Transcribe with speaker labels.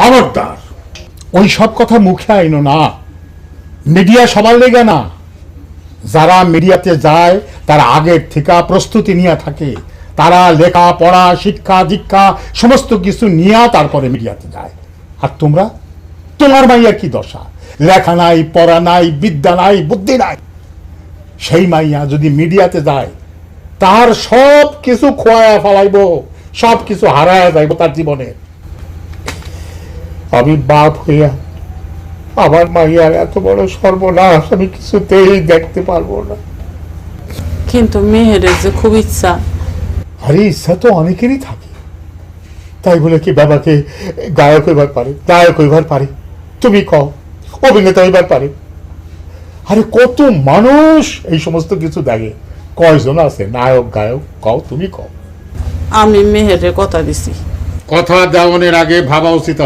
Speaker 1: খবরদার। ওই সব কথা মুখে আইনো না। মিডিয়া সবার লেগে না। যারা মিডিয়াতে যায়, তারা আগের থেকে প্রস্তুতি নিয়ে থাকে। তারা লেখা পড়া শিক্ষা, দীক্ষা, সমস্ত কিছু নিয়ে তারপরে মিডিয়াতে যায়। আর তোমরা? তোমার মাইয়ার কি দশা? লেখা নাই, পড়া নাই, বিদ্যা নাই, বুদ্ধি নাই। সেই মাইয়া যদি মিডিয়াতে যায়, তার সব কিছু খোয়া ফেলাইব, সব কিছু হারায় যাইব তার জীবনে। আমি বাপ হইয়া আমার মাইয়ার এত বড় সর্বনাশ আমি কিছুতেই দেখতে পারব না।
Speaker 2: কিন্তু মেহেরের যে খুব ইচ্ছা।
Speaker 1: আরে ইচ্ছা তো অনেকেরই থাকে। তাই বলে কি বাবাকে গায়ক হইবার পারে গায়ক হইবার পারে। তুমি কও অভিনেতা হইবার পারে। আরে কত মানুষ এই সমস্ত কিছু দেখে। কয়জন আছে? নায়ক গায়ক কও তুমি কও।
Speaker 2: আমি মেহেরের কথা দিছি।
Speaker 1: কথা দেওয়ানের আগে ভাবা উচিত